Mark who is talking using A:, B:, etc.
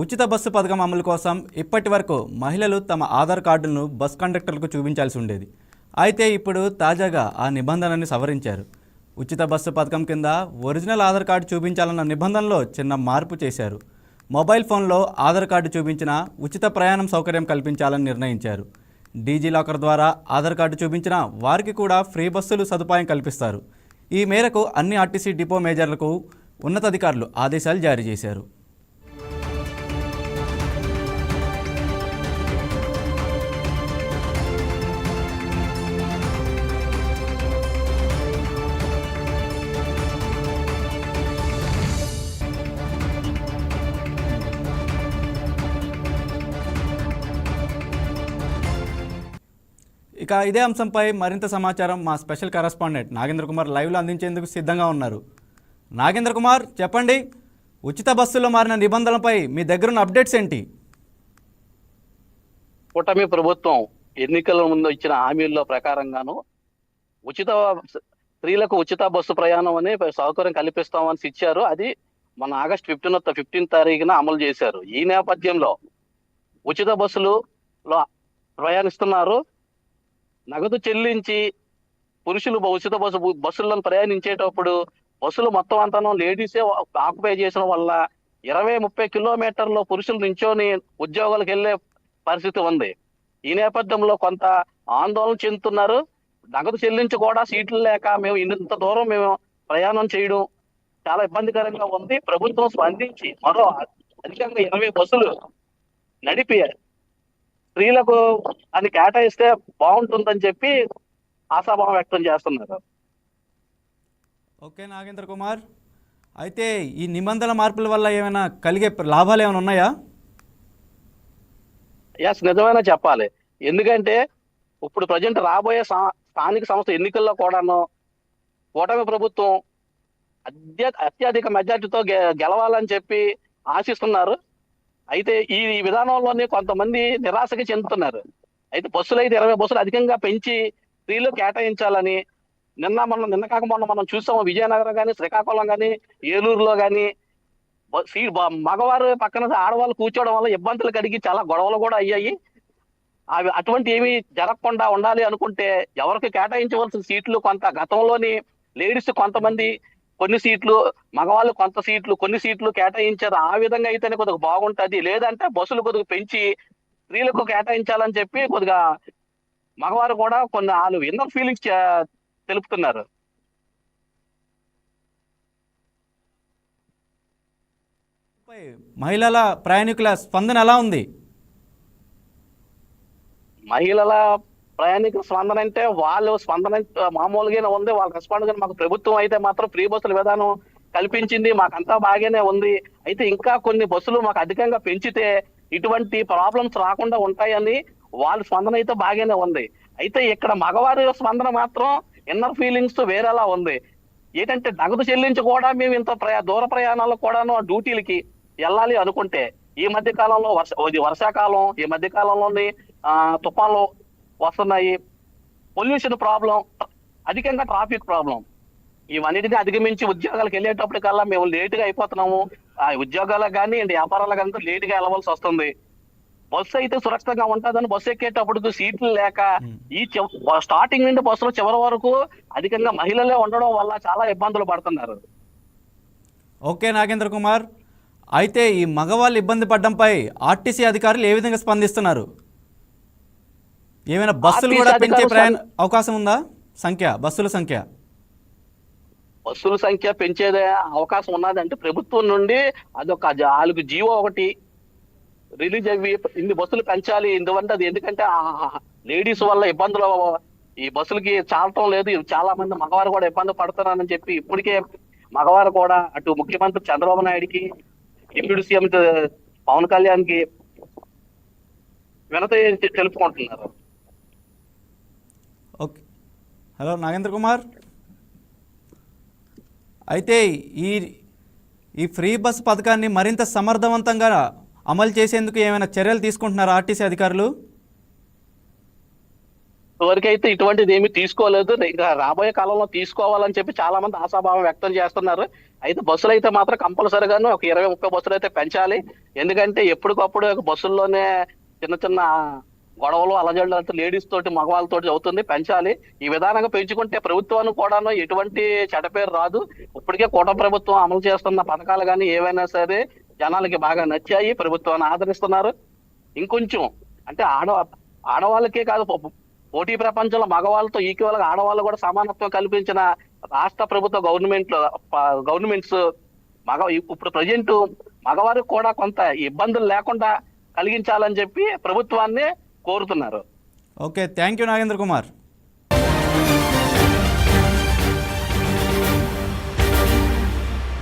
A: ఉచిత బస్సు పథకం అమలు కోసం ఇప్పటి వరకు మహిళలు తమ ఆధార్ కార్డులను బస్ కండక్టర్లకు చూపించాల్సి ఉండేది. అయితే ఇప్పుడు తాజాగా ఆ నిబంధనని సవరించారు. ఉచిత బస్సు పథకం కింద ఒరిజినల్ ఆధార్ కార్డు చూపించాలన్న నిబంధనలో చిన్న మార్పు చేశారు. మొబైల్ ఫోన్లో ఆధార్ కార్డు చూపించిన ఉచిత ప్రయాణం సౌకర్యం కల్పించాలని నిర్ణయించారు. డీజీ లాకర్ ద్వారా ఆధార్ కార్డు చూపించిన వారికి కూడా ఫ్రీ బస్సులు సదుపాయం కల్పిస్తారు. ఈ మేరకు అన్ని ఆర్టీసీ డిపో మేజర్లకు ఉన్నతాధికారులు ఆదేశాలు జారీ చేశారు. ఇక ఇదే అంశంపై మరింత సమాచారం మా స్పెషల్ కరెస్పాండెంట్ నాగేంద్ర కుమార్ లైవ్లో అందించేందుకు సిద్ధంగా ఉన్నారు. నాగేంద్ర కుమార్ చెప్పండి. ఉచిత బస్సులో మారిన నిబంధనలపై మీ దగ్గర ఉన్న అప్డేట్స్ ఏంటి?
B: కూటమి ప్రభుత్వం ఎన్నికల ముందు ఇచ్చిన హామీల్లో ప్రకారంగాను ఉచిత స్త్రీలకు ఉచిత బస్సు ప్రయాణం అని సౌకర్యం కల్పిస్తామని ఇచ్చారు. అది మన ఆగస్ట్ ఫిఫ్టీన్ ఫిఫ్టీన్ తారీఖున అమలు చేశారు. ఈ నేపథ్యంలో ఉచిత బస్సులు ప్రయాణిస్తున్నారు. నగదు చెల్లించి పురుషులు ఉచిత బస్సు బస్సులను ప్రయాణించేటప్పుడు బస్సులు మొత్తం అంతనం లేడీసే ఆక్యుపై చేసిన వల్ల ఇరవై ముప్పై కిలోమీటర్లు పురుషులు నించొని ఉద్యోగాలకు వెళ్ళే పరిస్థితి ఉంది. ఈ నేపథ్యంలో కొంత ఆందోళన చెందుతున్నారు. నగదు చెల్లించి కూడా సీట్లు లేక మేము ఇంత దూరం మేము ప్రయాణం చేయడం చాలా ఇబ్బందికరంగా ఉంది. ప్రభుత్వం స్పందించి మరో అధికంగా ఇరవై బస్సులు నడిపి స్త్రీలకు అని కేటాయిస్తే బాగుంటుందని చెప్పి ఆశాభావం వ్యక్తం చేస్తున్నారు.
A: ఓకే నాగేంద్ర కుమార్. అయితే ఈ నిబంధనల మార్పుల వల్ల ఏమైనా కలిగే లాభాలు ఏమైనా ఉన్నాయా?
B: ఎస్ నిజమైనా చెప్పాలి. ఎందుకంటే ఇప్పుడు ప్రజెంట్ రాబోయే స్థానిక సంస్థ ఎన్నికల్లో కూడాను కూటమి ప్రభుత్వం అత్య అత్యధిక మెజార్టీతో గెలవాలని చెప్పి ఆశిస్తున్నారు. అయితే ఈ విధానంలోనే కొంతమంది నిరాశకి చెందుతున్నారు. అయితే బస్సులు అయితే ఇరవై బస్సులు అధికంగా పెంచి స్త్రీలు కేటాయించాలని నిన్న మనం నిన్న కాక మొన్న మనం చూసాము విజయనగరం కానీ శ్రీకాకుళం కానీ ఏలూరులో కానీ మగవారు పక్కన ఆడవాళ్ళు కూర్చోవడం వల్ల ఇబ్బందులు కలిగి చాలా గొడవలు కూడా అయ్యాయి. అవి అటువంటి ఏమి జరగకుండా ఉండాలి అనుకుంటే ఎవరికి కేటాయించవలసిన సీట్లు కొంత గతంలోని లేడీస్ కొంతమంది కొన్ని సీట్లు మగవాళ్ళు కొంత సీట్లు కొన్ని సీట్లు కేటాయించారు. ఆ విధంగా అయితేనే కొద్దిగా బాగుంటది. లేదంటే బస్సులు కొద్దిగా పెంచి స్త్రీలకు కేటాయించాలని చెప్పి కొద్దిగా మగవారు కూడా కొన్ని వాళ్ళు ఇన్నర్ ఫీలింగ్స్ తెలుపుతున్నారు.
A: మహిళల ప్రయాణికుల స్పందన ఎలా ఉంది?
B: మహిళల ప్రయాణికుల స్పందన అంటే వాళ్ళు స్పందన మామూలుగానే ఉంది. వాళ్ళ రెస్పాండ్ కానీ మాకు ప్రభుత్వం అయితే మాత్రం ఫ్రీ బస్సుల విధానం కల్పించింది. మాకంతా బాగానే ఉంది. అయితే ఇంకా కొన్ని బస్సులు మాకు అధికంగా పెంచితే ఇటువంటి ప్రాబ్లమ్స్ రాకుండా ఉంటాయని వాళ్ళ స్పందన అయితే బాగానే ఉంది. అయితే ఇక్కడ మగవారి స్పందన మాత్రం ఇన్నర్ ఫీలింగ్స్ వేరేలా ఉంది. ఏంటంటే నగదు చెల్లించి కూడా మేము ఇంత ప్రయా దూర ప్రయాణాలకు కూడాను డ్యూటీలకి వెళ్ళాలి అనుకుంటే ఈ మధ్య కాలంలో వర్ష ఇది వర్షాకాలం ఈ మధ్య కాలంలోని ఆ తుఫాన్లు వస్తున్నాయి. పొల్యూషన్ ప్రాబ్లం అధికంగా ట్రాఫిక్ ప్రాబ్లం ఇవన్నిటిని అధిగమించి ఉద్యోగాలకు వెళ్ళేటప్పటికల్లా మేము లేట్గా అయిపోతున్నాము. ఆ ఉద్యోగాలకు కానీ వ్యాపారాలకు కానీ లేట్గా వెళ్ళవలసి వస్తుంది. బస్సు అయితే సురక్షితంగా ఉంటుందని బస్సు ఎక్కేటప్పుడు సీట్లు లేక ఈ స్టార్టింగ్ నుండి బస్సులో చివరి వరకు అధికంగా మహిళలే ఉండడం వల్ల చాలా ఇబ్బందులు పడుతున్నారు.
A: ఓకే నాగేంద్ర కుమార్. అయితే ఈ మగవాళ్ళు ఇబ్బంది పడడంపై ఆర్టీసీ అధికారులు ఏ విధంగా స్పందిస్తున్నారు? ఏమైనా బస్సులు కూడా పెంచే ప్రయాణ అవకాశం ఉందా? సంఖ్య బస్సుల సంఖ్య.
B: బస్సుల సంఖ్య పెంచేదే అవకాశం ఉన్నదంటే ప్రభుత్వం నుండి అదొక వాళ్ళకి జీవో ఒకటి రిలీజ్ అయ్యి ఇన్ని బస్సులు పెంచాలి. ఎందుకంటే అది ఎందుకంటే లేడీస్ వల్ల ఇబ్బందులు ఈ బస్సులకి చాలటం లేదు. చాలా మంది మగవారు కూడా ఇబ్బంది పడుతున్నారని చెప్పి ఇప్పటికే మగవారు కూడా అటు ముఖ్యమంత్రి చంద్రబాబు నాయుడికి డిప్యూటీ సీఎం పవన్ కళ్యాణ్కి వినతి తెలుపుకుంటున్నారు
A: ఓకే హలో నాగేంద్ర కుమార్. అయితే ఈ ఈ ఫ్రీ బస్ పథకాన్ని మరింత సమర్థవంతంగా అమలు చేసేందుకు ఏమైనా చర్యలు తీసుకుంటున్నారు ఆర్టీసీ అధికారులు?
B: వరకైతే ఇటువంటిది ఏమీ తీసుకోలేదు. ఇంకా రాబోయే కాలంలో తీసుకోవాలని చెప్పి చాలా మంది ఆశాభావం వ్యక్తం చేస్తున్నారు. అయితే బస్సులు అయితే మాత్రం కంపల్సరీగాను ఒక ఇరవై ముప్పై బస్సులు అయితే పెంచాలి. ఎందుకంటే ఎప్పటికప్పుడు ఒక బస్సుల్లోనే చిన్న చిన్న గొడవలు అలజడులు అంతా లేడీస్ తోటి మగవాళ్ళతోటి అవుతుంది పెంచాలి. ఈ విధానంగా పెంచుకుంటే ప్రభుత్వానికి కూడాను ఎటువంటి చెడపేరు రాదు. ఇప్పటికే కూట ప్రభుత్వం అమలు చేస్తున్న పథకాలు కానీ ఏవైనా సరే జనాలకి బాగా నచ్చాయి. ప్రభుత్వాన్ని ఆదరిస్తున్నారు. ఇంకొంచెం అంటే ఆడ ఆడవాళ్ళకే కాదు పోటీ ప్రపంచంలో మగవాళ్ళతో ఈక్వల్గా ఆడవాళ్ళు కూడా సమానత్వం కల్పించిన రాష్ట్ర ప్రభుత్వ గవర్నమెంట్ గవర్నమెంట్స్ మగ ఇప్పుడు ప్రజెంట్ మగవారికి కూడా కొంత ఇబ్బందులు లేకుండా కలిగించాలని చెప్పి ప్రభుత్వాన్ని కోరుతున్నారు.
A: Okay thank you Nagendra Kumar.